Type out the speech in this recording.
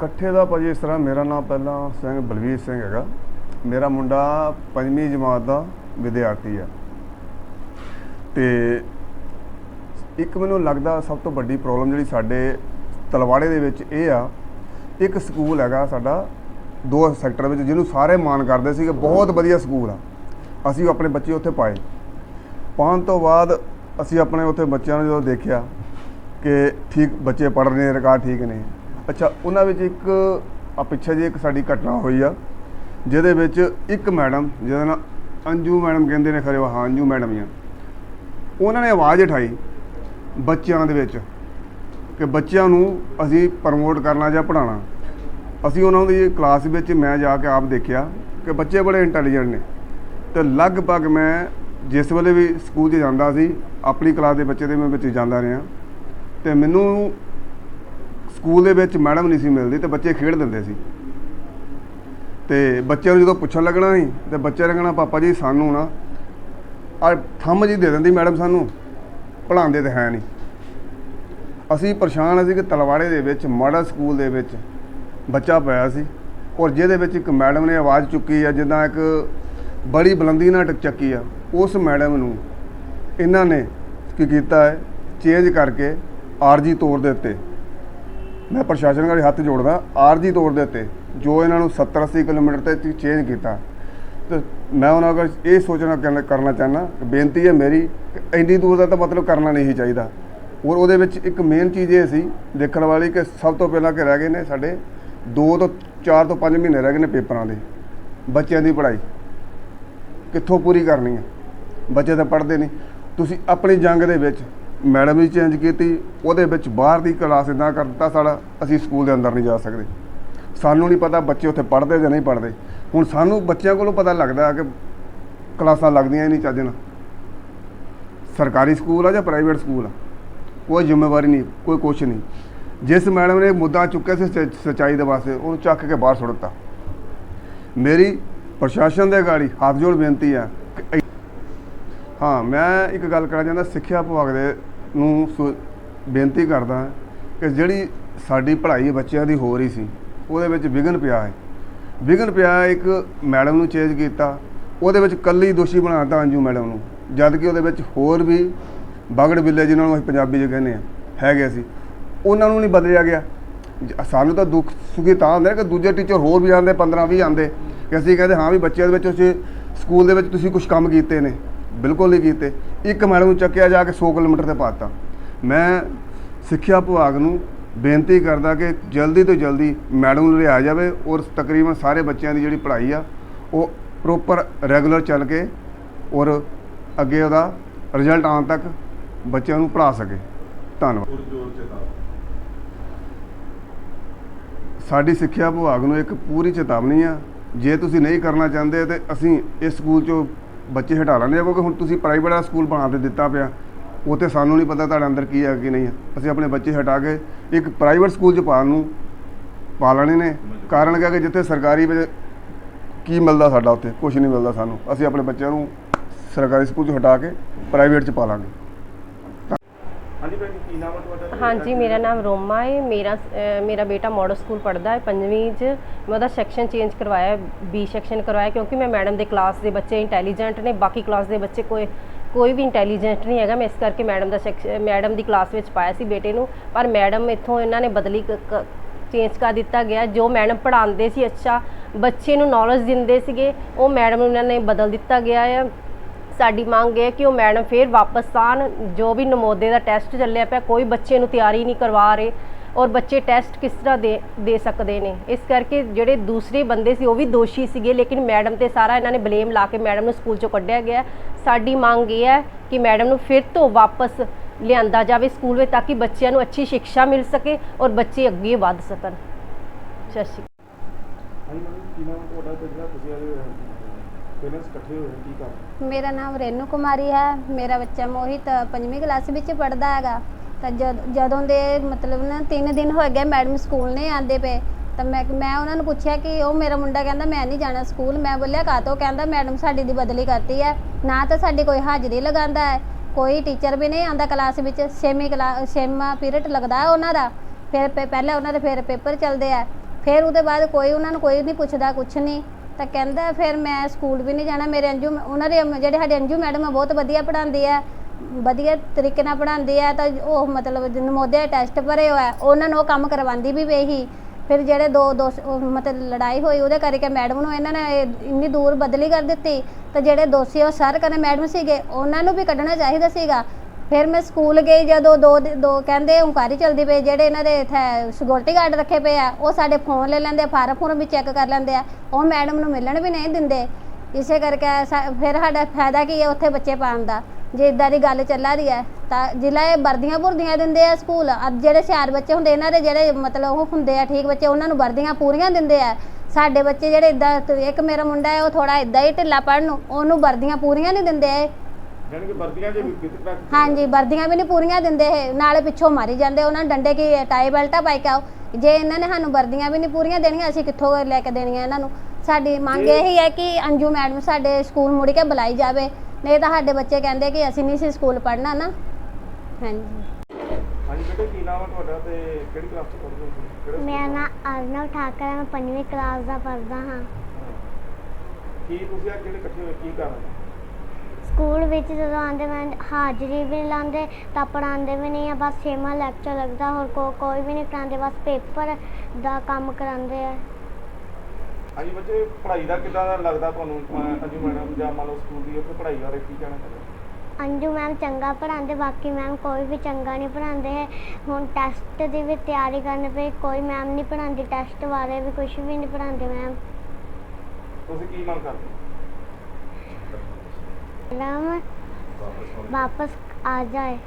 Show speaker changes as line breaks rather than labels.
ਇਕੱਠੇ ਦਾ ਭਾਜੀ ਇਸ ਤਰ੍ਹਾਂ ਮੇਰਾ ਨਾਮ ਪਹਿਲਾਂ ਸਿੰਘ ਬਲਵੀਰ ਸਿੰਘ ਹੈਗਾ। ਮੇਰਾ ਮੁੰਡਾ ਪੰਜਵੀਂ ਜਮਾਤ ਦਾ ਵਿਦਿਆਰਥੀ ਆ ਤੇ ਇੱਕ ਮੈਨੂੰ ਲੱਗਦਾ ਸਭ ਤੋਂ ਵੱਡੀ ਪ੍ਰੋਬਲਮ ਜਿਹੜੀ ਸਾਡੇ ਤਲਵਾੜੇ ਦੇ ਵਿੱਚ ਇਹ ਆ, ਇੱਕ ਸਕੂਲ ਹੈਗਾ ਸਾਡਾ ਦੋ ਸੈਕਟਰ ਵਿੱਚ ਜਿਹਨੂੰ ਸਾਰੇ ਮਾਣ ਕਰਦੇ ਸੀ ਕਿ ਬਹੁਤ ਵਧੀਆ ਸਕੂਲ ਆ। ਅਸੀਂ ਆਪਣੇ ਬੱਚੇ ਉੱਥੇ ਪਾਏ। ਪਾਉਣ ਤੋਂ ਬਾਅਦ ਅਸੀਂ ਆਪਣੇ ਉੱਥੇ ਬੱਚਿਆਂ ਨੂੰ ਜਦੋਂ ਦੇਖਿਆ ਕਿ ਠੀਕ ਬੱਚੇ ਪੜ੍ਹ ਰਹੇ ਨੇ, ਰਿਕਾਰਡ ਠੀਕ ਨੇ ਅੱਛਾ, ਉਹਨਾਂ ਵਿੱਚ ਇੱਕ ਆ ਪਿੱਛੇ ਜੇ ਇੱਕ ਸਾਡੀ ਘਟਨਾ ਹੋਈ ਆ, ਜਿਹਦੇ ਵਿੱਚ ਇੱਕ ਮੈਡਮ, ਜਿਹਦਾ ਨਾਂ ਅੰਜੂ ਮੈਡਮ ਕਹਿੰਦੇ ਨੇ, ਖਰੇ ਉਹ ਹਾਂ, ਅੰਜੂ ਮੈਡਮ ਹੀ ਆ, ਉਹਨਾਂ ਨੇ ਆਵਾਜ਼ ਉਠਾਈ ਬੱਚਿਆਂ ਦੇ ਵਿੱਚ ਕਿ ਬੱਚਿਆਂ ਨੂੰ ਅਸੀਂ ਪ੍ਰਮੋਟ ਕਰਨਾ ਜਾਂ ਪੜ੍ਹਾਉਣਾ। ਅਸੀਂ ਉਹਨਾਂ ਦੀ ਕਲਾਸ ਵਿੱਚ ਮੈਂ ਜਾ ਕੇ ਆਪ ਦੇਖਿਆ ਕਿ ਬੱਚੇ ਬੜੇ ਇੰਟੈਲੀਜੈਂਟ ਨੇ ਤੇ ਲਗਭਗ ਮੈਂ ਜਿਸ ਵੇਲੇ ਵੀ ਸਕੂਲ 'ਚ ਜਾਂਦਾ ਸੀ, ਆਪਣੀ ਕਲਾਸ ਦੇ ਬੱਚੇ ਦੇ ਮੈਂ ਵਿੱਚ ਜਾਂਦਾ ਰਿਹਾ ਤੇ ਮੈਨੂੰ ਸਕੂਲ ਦੇ ਵਿੱਚ ਮੈਡਮ ਨਹੀਂ ਸੀ ਮਿਲਦੀ ਤੇ ਬੱਚੇ ਖੇਡ ਦਿੰਦੇ ਸੀ। ਤੇ ਬੱਚਿਆਂ ਨੂੰ ਜਦੋਂ ਪੁੱਛਣ ਲੱਗਣਾ ਸੀ, ਤੇ ਬੱਚੇ ਨੇ ਕਹਿਣਾ ਪਾਪਾ ਜੀ, ਸਾਨੂੰ ਨਾ ਆ ਥੰਮ ਜੀ ਦੇ ਦਿੰਦੀ ਮੈਡਮ ਸਾਨੂੰ, ਪੜ੍ਹਾਉਂਦੇ ਤੇ ਹੈ ਨਹੀਂ। ਅਸੀਂ ਪਰੇਸ਼ਾਨ ਅਸੀਂ ਕਿ ਤਲਵਾੜੇ ਦੇ ਵਿੱਚ ਮਾੜਾ ਸਕੂਲ ਦੇ ਵਿੱਚ ਬੱਚਾ ਪਿਆ ਸੀ ਔਰ ਜਿਹਦੇ ਵਿੱਚ ਇੱਕ ਮੈਡਮ ਨੇ ਆਵਾਜ਼ ਚੁੱਕੀ ਆ, ਜਿੱਦਾਂ ਇੱਕ ਬੜੀ ਬੁਲੰਦੀ ਨਾਲ ਟਕ ਚੱਕੀ ਆ। ਉਸ ਮੈਡਮ ਨੂੰ ਇਹਨਾਂ ਨੇ ਕੀ ਕੀਤਾ ਹੈ, ਚੇਂਜ ਕਰਕੇ ਆਰਜੀ ਤੌਰ ਦੇ ਉੱਤੇ ਮੈਂ ਪ੍ਰਸ਼ਾਸਨ ਵਾਲੇ ਹੱਥ ਜੋੜਦਾ, ਆਰਜੀ ਤੌਰ ਦੇ ਉੱਤੇ, ਜੋ ਇਹਨਾਂ ਨੂੰ 70 80 ਕਿਲੋਮੀਟਰ ਤੇ ਚੇਂਜ ਕੀਤਾ। ਤੇ ਮੈਂ ਉਹਨਾਂ ਕੋਲ ਇਹ ਸੋਚਣਾ ਕਰਨਾ- ਕਰਨਾ ਚਾਹੁੰਦਾ ਬੇਨਤੀ ਹੈ ਮੇਰੀ, ਕਿ ਇੰਨੀ ਦੂਰ ਦਾ ਤਾਂ ਮਤਲਬ ਕਰਨਾ ਨਹੀਂ ਚਾਹੀਦਾ। ਔਰ ਉਹਦੇ ਵਿੱਚ ਇੱਕ ਮੇਨ ਚੀਜ਼ ਇਹ ਸੀ, ਦੇਖਣ ਵਾਲੀ ਕਿ ਸਭ ਤੋਂ ਪਹਿਲਾਂ ਕਿ ਰਹਿ ਗਏ ਨੇ ਸਾਡੇ 2 ਤੋਂ 4 ਤੋਂ 5 ਮਹੀਨੇ ਰਹਿ ਗਏ ਨੇ ਪੇਪਰਾਂ ਦੇ, ਬੱਚਿਆਂ ਦੀ ਪੜ੍ਹਾਈ। ਕਿੱਥੋਂ ਪੂਰੀ ਕਰਨੀ ਹੈ? ਬੱਚੇ ਤਾਂ ਪੜ੍ਹਦੇ ਨਹੀਂ। ਤੁਸੀਂ ਆਪਣੀ ਜੰਗ ਦੇ ਵਿੱਚ ਮੈਡਮ ਵੀ ਚੇਂਜ ਕੀਤੀ, ਉਹਦੇ ਵਿੱਚ ਬਾਹਰ ਦੀ ਕਲਾਸ ਇਦਾਂ ਕਰ ਦਿੱਤਾ ਸਾਡਾ, ਅਸੀਂ ਸਕੂਲ ਦੇ ਅੰਦਰ ਨਹੀਂ ਜਾ ਸਕਦੇ। ਸਾਨੂੰ ਨਹੀਂ ਪਤਾ ਬੱਚੇ ਉੱਥੇ ਪੜ੍ਹਦੇ ਜਾਂ ਨਹੀਂ ਪੜ੍ਹਦੇ। ਹੁਣ ਸਾਨੂੰ ਬੱਚਿਆਂ ਕੋਲੋਂ ਪਤਾ ਲੱਗਦਾ ਕਿ ਕਲਾਸਾਂ ਲੱਗਦੀਆਂ ਹੀ ਨਹੀਂ ਚੱਜ ਨਾਲ। ਸਰਕਾਰੀ ਸਕੂਲ ਆ ਜਾਂ ਪ੍ਰਾਈਵੇਟ ਸਕੂਲ ਆ? ਕੋਈ ਜ਼ਿੰਮੇਵਾਰੀ ਨਹੀਂ, ਕੋਈ ਕੁਛ ਨਹੀਂ। ਜਿਸ ਮੈਡਮ ਨੇ ਮੁੱਦਾ ਚੁੱਕਿਆ ਸੀ ਸੱਚ- ਸੱਚਾਈ ਦੇ ਵਾਸਤੇ, ਉਹਨੂੰ ਚੱਕ ਕੇ ਬਾਹਰ ਸੁੱਟ ਦਿੱਤਾ। ਮੇਰੀ ਪ੍ਰਸ਼ਾਸਨ ਦੇ ਗਾੜੀ ਹੱਥ ਜੋੜ ਬੇਨਤੀ ਆ ਹਾਂ, ਮੈਂ ਇੱਕ ਗੱਲ ਕਰਨਾ ਚਾਹੁੰਦਾ, ਸਿੱਖਿਆ ਵਿਭਾਗ ਦੇ ਨੂੰ ਸੁ- ਬੇਨਤੀ ਕਰਦਾ ਕਿ ਜਿਹੜੀ ਸਾਡੀ ਪੜ੍ਹਾਈ ਬੱਚਿਆਂ ਦੀ ਹੋ ਰਹੀ ਸੀ, ਉਹਦੇ ਵਿੱਚ ਵਿਘਨ ਪਿਆ ਹੈ। ਵਿਘਨ ਪਿਆ ਇੱਕ ਮੈਡਮ ਨੂੰ ਚੇਂਜ ਕੀਤਾ, ਉਹਦੇ ਵਿੱਚ ਕੱਲੀ ਦੋਸ਼ੀ ਬਣਾਤਾ ਅੰਜੂ ਮੈਡਮ ਨੂੰ ਜਦ ਕਿ ਉਹਦੇ ਵਿੱਚ ਹੋਰ ਵੀ ਬਗੜ ਬਿੱਲੇ ਜਿਨ੍ਹਾਂ ਨੂੰ ਅਸੀਂ ਪੰਜਾਬੀ 'ਚ ਕਹਿੰਦੇ ਆ ਹੈਗੇ ਸੀ, ਉਹਨਾਂ ਨੂੰ ਨਹੀਂ ਬਦਲਿਆ ਗਿਆ। ਜ- ਸਾਨੂੰ ਤਾਂ ਦੁੱਖ ਸੁਖੀ ਤਾਂ ਹੁੰਦਾ ਕਿ ਦੂਜੇ ਟੀਚਰ ਹੋਰ ਵੀ ਆਉਂਦੇ 15 20 ਆਉਂਦੇ, ਕਿ ਅਸੀਂ ਕਹਿੰਦੇ ਹਾਂ ਵੀ ਬੱਚਿਆਂ ਦੇ ਵਿੱਚ ਤੁਸੀਂ ਸਕੂਲ ਦੇ ਵਿੱਚ ਤੁਸੀਂ ਕੁਝ ਕੰਮ ਕੀਤੇ ਨੇ। ਬਿਲਕੁਲ ਨਹੀਂ ਕੀਤੇ। ਇੱਕ ਮੈਡਮ ਨੂੰ ਚੱਕਿਆ ਜਾ ਕੇ 100 ਕਿਲੋਮੀਟਰ ਤੇ ਪਾਤਾ। ਮੈਂ ਸਿੱਖਿਆ ਵਿਭਾਗ ਨੂੰ ਬੇਨਤੀ ਕਰਦਾ ਕਿ ਜਲਦੀ ਤੋਂ ਜਲਦੀ ਮੈਡਮ ਨੂੰ ਲਿਆ ਜਾਵੇ ਔਰ ਤਕਰੀਬਨ ਸਾਰੇ ਬੱਚਿਆਂ ਦੀ ਜਿਹੜੀ ਪੜ੍ਹਾਈ ਆ ਉਹ ਪ੍ਰੋਪਰ ਰੈਗੂਲਰ ਚੱਲ ਕੇ ਔਰ ਅੱਗੇ ਉਹਦਾ ਰਿਜ਼ਲਟ ਆਉਣ ਤੱਕ ਬੱਚਿਆਂ ਨੂੰ ਪੜ੍ਹਾ ਸਕੇ। ਧੰਨਵਾਦ। ਸਾਡੀ ਸਿੱਖਿਆ ਵਿਭਾਗ ਨੂੰ ਇੱਕ ਪੂਰੀ ਚੇਤਾਵਨੀ ਆ। ਜੇ ਤੁਸੀਂ ਨਹੀਂ ਕਰਨਾ ਚਾਹੁੰਦੇ ਤੇ ਅਸੀਂ ਇਸ ਸਕੂਲ ਚੋਂ ਬੱਚੇ ਹਟਾ ਲੈਂਦੇ ਆ, ਕਿਉਂਕਿ ਹੁਣ ਤੁਸੀਂ ਪ੍ਰਾਈਵੇਟ ਵਾਲਾ ਸਕੂਲ ਬਣਾ 'ਤੇ ਦਿੱਤਾ ਪਿਆ। ਉਹ ਤੇ ਸਾਨੂੰ ਨਹੀਂ ਪਤਾ ਤੁਹਾਡੇ ਅੰਦਰ ਕੀ ਹੈ ਕੀ ਨਹੀਂ ਹੈ ਅਸੀਂ ਆਪਣੇ ਬੱਚੇ ਹਟਾ ਕੇ ਇੱਕ ਪ੍ਰਾਈਵੇਟ ਸਕੂਲ 'ਚ ਪਾਉਣ ਨੂੰ ਪਾ ਲੈਣੇ ਨੇ। ਕਾਰਨ ਕਿਹਾ ਕਿ ਜਿੱਥੇ ਸਰਕਾਰੀ ਵਿੱਚ ਕੀ ਮਿਲਦਾ ਸਾਡਾ ਉੱਥੇ? ਕੁਝ ਨਹੀਂ ਮਿਲਦਾ ਸਾਨੂੰ। ਅਸੀਂ ਆਪਣੇ ਬੱਚਿਆਂ ਨੂੰ ਸਰਕਾਰੀ ਸਕੂਲ 'ਚ ਹਟਾ ਕੇ ਪ੍ਰਾਈਵੇਟ 'ਚ ਪਾ ਲਾਂਗੇ।
ਨਾਮ ਹੈ ਤੁਹਾਡਾ ਤੇ
ਹਾਂਜੀ ਮੇਰਾ ਨਾਮ ਰੋਮਾ ਹੈ। ਮੇਰਾ ਮੇਰਾ ਬੇਟਾ ਮਾਡਲ ਸਕੂਲ ਪੜ੍ਹਦਾ ਹੈ ਪੰਜਵੀਂ 'ਚ। ਮੈਂ ਉਹਦਾ ਸੈਕਸ਼ਨ ਚੇਂਜ ਕਰਵਾਇਆ ਬੀ ਸੈਕਸ਼ਨ ਕਰਵਾਇਆ ਕਿਉਂਕਿ ਮੈਂ ਮੈਡਮ ਦੇ ਕਲਾਸ ਦੇ ਬੱਚੇ ਇੰਟੈਲੀਜੈਂਟ ਨੇ ਬਾਕੀ ਕਲਾਸ ਦੇ ਬੱਚੇ ਕੋਈ ਕੋਈ ਵੀ ਇੰਟੈਲੀਜੈਂਟ ਨਹੀਂ ਹੈਗਾ। ਮੈਂ ਇਸ ਕਰਕੇ ਮੈਡਮ ਦਾ ਸੈਕਸ਼ਨ ਮੈਡਮ ਦੀ ਕਲਾਸ ਵਿੱਚ ਪਾਇਆ ਸੀ ਬੇਟੇ ਨੂੰ। ਪਰ ਮੈਡਮ ਇੱਥੋਂ ਇਹਨਾਂ ਨੇ ਬਦਲੀ ਚੇਂਜ ਕਰ ਦਿੱਤਾ ਗਿਆ। ਜੋ ਮੈਡਮ ਪੜ੍ਹਾਉਂਦੇ ਸੀ ਅੱਛਾ ਬੱਚੇ ਨੂੰ ਨੌਲੇਜ ਦਿੰਦੇ ਸੀਗੇ ਉਹ ਮੈਡਮ ਨੂੰ ਇਹਨਾਂ ਨੇ ਬਦਲ ਦਿੱਤਾ ਗਿਆ ਹੈ ਸਾਡੀ ਮੰਗ ਹੈ ਕਿ ਉਹ ਮੈਡਮ ਫੇਰ ਵਾਪਸ ਆਣ, ਜੋ ਵੀ ਨਮੋਦੇ ਦਾ ਟੈਸਟ ਚੱਲਿਆ ਪਿਆ, ਕੋਈ ਬੱਚੇ ਨੂੰ ਤਿਆਰੀ ਨਹੀਂ ਕਰਵਾ ਰਹੇ ਔਰ ਬੱਚੇ ਟੈਸਟ ਕਿਸ ਤਰ੍ਹਾਂ ਦੇ ਦੇ ਸਕਦੇ ਨੇ। ਇਸ ਕਰਕੇ ਜਿਹੜੇ ਦੂਸਰੇ ਬੰਦੇ ਸੀ ਉਹ ਵੀ ਦੋਸ਼ੀ ਸੀਗੇ, ਲੇਕਿਨ ਮੈਡਮ ਤੇ ਸਾਰਾ ਇਹਨਾਂ ਨੇ ਬਲੇਮ ਲਾ ਕੇ ਮੈਡਮ ਨੂੰ ਸਕੂਲ ਚੋਂ ਕੱਢਿਆ ਗਿਆ। ਸਾਡੀ ਮੰਗ ਇਹ ਹੈ ਕਿ ਮੈਡਮ ਨੂੰ ਫਿਰ ਤੋਂ ਵਾਪਸ ਲਿਆਂਦਾ ਜਾਵੇ ਸਕੂਲ ਵਿੱਚ ਤਾਂ ਕਿ ਬੱਚਿਆਂ ਨੂੰ ਅੱਛੀ ਸਿੱਖਿਆ ਮਿਲ ਸਕੇ ਔਰ ਬੱਚੇ ਅੱਗੇ ਵੱਧ ਸਕਣ। ਸਤਿ ਸ਼੍ਰੀ ਅਕਾਲ।
ਹਾਂਜੀ ਮੈਡਮ ਕੀ ਨਾਮ, ਤੁਹਾਡਾ ਤੇ ਜਿਹੜਾ ਤੁਸੀਂ ਅੱਜ ਪੇਰੈਂਟਸ ਇਕੱਠੇ ਹੋਏ, ਕੀ ਕੰਮ?
ਮੇਰਾ ਨਾਮ ਰੇਨੂ ਕੁਮਾਰੀ ਹੈ। ਮੇਰਾ ਬੱਚਾ ਮੋਹਿਤ ਪੰਜਵੀਂ ਕਲਾਸ ਵਿੱਚ ਪੜ੍ਹਦਾ ਹੈਗਾ। ਤਾਂ ਜਦ, ਜਦੋਂ ਦੇ ਮਤਲਬ ਨਾ 3 ਦਿਨ ਹੋ ਗਏ ਮੈਡਮ ਸਕੂਲ ਨਹੀਂ ਆਉਂਦੇ ਪਏ, ਤਾਂ ਮੈਂ ਮੈਂ ਉਹਨਾਂ ਨੂੰ ਪੁੱਛਿਆ ਕਿ ਉਹ ਮੇਰਾ ਮੁੰਡਾ ਕਹਿੰਦਾ, ਮੈਂ ਨਹੀਂ ਜਾਣਾ ਸਕੂਲ। ਮੈਂ ਬੋਲਿਆ ਕਾਤੋਂ ਕਹਿੰਦਾ, ਮੈਡਮ ਸਾਡੀ ਦੀ ਬਦਲੀ ਕਰਤੀ ਹੈ। ਨਾ ਤਾਂ ਸਾਡੀ ਕੋਈ ਹਾਜ਼ਰੀ ਲਗਾਉਂਦਾ ਹੈ, ਕੋਈ ਟੀਚਰ ਵੀ ਨਹੀਂ ਆਉਂਦਾ ਕਲਾਸ ਵਿੱਚ। ਛੇਵੀਂ ਕਲਾਸ ਛੇਵਾਂ ਪੀਰੀਅਡ ਲੱਗਦਾ ਹੈ ਉਹਨਾਂ ਦਾ। ਫਿਰ ਪਹਿਲਾਂ ਉਹਨਾਂ ਦੇ ਫਿਰ ਪੇਪਰ ਚੱਲਦੇ ਆ। ਫਿਰ ਉਹਦੇ ਬਾਅਦ ਕੋਈ ਉਹਨਾਂ ਨੂੰ ਕੋਈ ਨਹੀਂ ਪੁੱਛਦਾ ਕੁਛ ਨਹੀਂ। ਤਾਂ ਕਹਿੰਦਾ ਫਿਰ ਮੈਂ ਸਕੂਲ ਵੀ ਨਹੀਂ ਜਾਣਾ। ਮੇਰੇ ਅੰਜੂ, ਉਹਨਾਂ ਦੇ ਜਿਹੜੇ ਸਾਡੇ ਅੰਜੂ ਮੈਡਮ ਆ, ਬਹੁਤ ਵਧੀਆ ਪੜ੍ਹਾਉਂਦੀ ਆ, ਵਧੀਆ ਤਰੀਕੇ ਨਾਲ ਪੜ੍ਹਾਉਂਦੀ ਆ, ਤਾਂ ਉਹ ਮਤਲਬ ਨਮੋਦਿਆ ਟੈਸਟ ਭਰੇ ਹੋਇਆ ਉਹਨਾਂ ਨੂੰ ਉਹ ਕੰਮ ਕਰਵਾਉਂਦੀ ਵੀ ਵੇਹੀ ਫਿਰ ਜਿਹੜੇ ਦੋ ਦੋ ਉਹ ਮਤਲਬ ਲੜਾਈ ਹੋਈ, ਉਹਦੇ ਕਰਕੇ ਮੈਡਮ ਨੂੰ ਇਹਨਾਂ ਨੇ ਇੰਨੀ ਦੂਰ ਬਦਲੀ ਕਰ ਦਿੱਤੀ। ਤਾਂ ਜਿਹੜੇ ਦੋਸ਼ੀ ਉਹ ਸਰ ਕਨੇ ਮੈਡਮ ਸੀਗੇ, ਉਹਨਾਂ ਨੂੰ ਵੀ ਕੱਢਣਾ ਚਾਹੀਦਾ ਸੀਗਾ। ਫਿਰ ਮੈਂ ਸਕੂਲ ਗਈ ਜਦੋਂ ਦੋ ਦੋ ਕਹਿੰਦੇ ਉਂਕਾਰੀ ਚਲਦੀ ਪਈ, ਜਿਹੜੇ ਇਹਨਾਂ ਦੇ ਇੱਥੇ ਸਿਕਿਉਰਿਟੀ ਗਾਰਡ ਰੱਖੇ ਪਏ ਆ, ਉਹ ਸਾਡੇ ਫੋਨ ਲੈ ਲੈਂਦੇ ਆ ਫਾਰਮ ਫੂਰਮ ਵੀ ਚੈੱਕ ਕਰ ਲੈਂਦੇ ਆ, ਉਹ ਮੈਡਮ ਨੂੰ ਮਿਲਣ ਵੀ ਨਹੀਂ ਦਿੰਦੇ। ਇਸੇ ਕਰਕੇ ਫਿਰ ਸਾਡਾ ਫਾਇਦਾ ਕੀ ਹੈ ਉੱਥੇ ਬੱਚੇ ਪਾਉਣ ਦਾ? ਜੇ ਇਦਾਂ ਦੀ ਗੱਲ ਚੱਲਾ ਰਹੀ ਹੈ, ਤਾਂ ਜ਼ਿਲ੍ਹਾ ਇਹ ਵਰਦੀਆਂ ਭੁਰਦੀਆਂ ਦਿੰਦੇ ਆ ਸਕੂਲ। ਅੱਜ ਜਿਹੜੇ ਸਿਆਰ ਬੱਚੇ ਹੁੰਦੇ, ਇਹਨਾਂ ਦੇ ਜਿਹੜੇ ਮਤਲਬ ਉਹ ਹੁੰਦੇ ਆ ਠੀਕ ਬੱਚੇ, ਉਹਨਾਂ ਨੂੰ ਵਰਦੀਆਂ ਪੂਰੀਆਂ ਦਿੰਦੇ ਆ। ਸਾਡੇ ਬੱਚੇ ਜਿਹੜੇ ਇਦਾਂ ਇੱਕ ਮੇਰਾ ਮੁੰਡਾ ਹੈ, ਉਹ ਥੋੜਾ ਇਦਾਂ ਹੀ ਢਿੱਲਾ ਪੜਨ ਨੂੰ, ਉਹਨੂੰ ਵਰਦੀਆਂ ਪੂਰੀਆਂ ਨਹੀਂ ਦਿੰਦੇ ਇਹ
ਯਾਨੀ ਕਿ ਵਰਦੀਆਂ ਜੇ ਵਿਤਕਰਾ
ਹਾਂਜੀ ਵਰਦੀਆਂ ਵੀ ਨਹੀਂ ਪੂਰੀਆਂ ਦਿੰਦੇ ਇਹ। ਨਾਲੇ ਪਿੱਛੋਂ ਮਾਰੀ ਜਾਂਦੇ ਉਹਨਾਂ ਨੂੰ ਡੰਡੇ ਕੀ ਟਾਈ ਬੈਲਟਾ ਪਾਈ ਕੇ ਆਓ। ਜੇ ਇਹਨਾਂ ਨੇ ਸਾਨੂੰ ਵਰਦੀਆਂ ਵੀ ਨਹੀਂ ਪੂਰੀਆਂ ਦੇਣੀਆਂ ਅਸੀਂ ਕਿੱਥੋਂ ਲੈ ਕੇ ਦੇਣੀਆਂ ਇਹਨਾਂ ਨੂੰ? ਸਾਡੀ ਮੰਗ
ਇਹ-
ਇਹੀ ਹੈ ਕਿ ਅੰਜੂ ਮੈਡਮ ਸਾਡੇ ਸਕੂਲ ਮੁੜ ਕੇ ਬੁਲਾਈ ਜਾਵੇ। ਨਹੀਂ ਤਾਂ ਸਾਡੇ ਬੱਚੇ ਕਹਿੰਦੇ ਕਿ ਅਸੀਂ ਨਹੀਂ ਸੀ ਸਕੂਲ ਪੜ੍ਹਨਾ ਨਾ। ਹਾਂਜੀ।
ਹਾਂਜੀ ਬੇਟੇ ਕੀ ਨਾਮ ਹੈ ਤੁਹਾਡਾ ਤੇ ਕਿਹੜੀ ਕਲਾਸ ਚ ਪੜ੍ਹਦੇ ਹੋ ਤੁਸੀਂ? ਕਿਹੜੇ
ਮੇਰਾ
ਸਕੂਲ?
ਨਾਮ ਅਰਨਵ ਠਾਕਰ ਹੈ ਮੈਂ ਪੰਜਵੀਂ ਕਲਾਸ ਦਾ ਪੜ੍ਹਦਾ ਹਾਂ।
ਹਾਂ। ਕੀ ਤੁਸੀਂ ਆ ਕਿਹੜੇ ਇਕੱਠੇ ਹੋਏ ਕੀ ਕਾਰਨ? ਹੈ?
ਸਕੂਲ ਵਿੱਚ ਜਦੋਂ ਆਉਂਦੇ ਮੈਂ ਹਾਜ਼ਰੀ ਵੀ ਨਹੀਂ ਲਾਉਂਦੇ ਤਾਂ ਪੜ੍ਹਾਉਂਦੇ ਵੀ ਨਹੀਂ ਆ ਬਸ ਛੇਵਾਂ ਲੈਕਚਰ ਲੱਗਦਾ ਹੋਰ ਕੋ ਕੋਈ ਵੀ ਨਹੀਂ ਕਰਾਉਂਦੇ ਬਸ ਪੇਪਰ ਦਾ ਕੰਮ ਕਰਾਉਂਦੇ ਆ
ਹਾਂਜੀ ਬੱਚੇ ਪੜ੍ਹਾਈ ਦਾ ਕਿੱਦਾਂ ਦਾ ਲੱਗਦਾ ਤੁਹਾਨੂੰ ਅਹ ਅੰਜੂ ਮੈਡਮ ਜਾਂ ਮੰਨ ਲਓ ਸਕੂਲ ਦੀ ਉੱਥੇ ਪੜ੍ਹਾਈ ਬਾਰੇ ਕੀ ਕਹਿਣਾ ਚਾਹੁੰਦੇ?
ਅੰਜੂ ਮੈਮ ਚੰਗਾ ਪੜ੍ਹਾਉਂਦੇ ਬਾਕੀ ਮੈਮ ਕੋਈ ਵੀ ਚੰਗਾ ਨਹੀਂ ਪੜ੍ਹਾਉਂਦੇ ਹੈ ਹੁਣ ਟੈਸਟ ਦੀ ਵੀ ਤਿਆਰੀ ਕਰਨ ਪਈ ਕੋਈ ਮੈਮ ਨਹੀਂ ਪੜ੍ਹਾਉਂਦੀ ਟੈਸਟ ਬਾਰੇ ਵੀ ਕੁਝ ਵੀ ਨਹੀਂ ਪੜ੍ਹਾਉਂਦੇ ਮੈਮ
ਤੁਸੀਂ ਕੀ ਮੰਗ ਕਰਦੇ ਹੋ?
ਮੈਮ ਵਾਪਸ ਆ ਜਾਏ।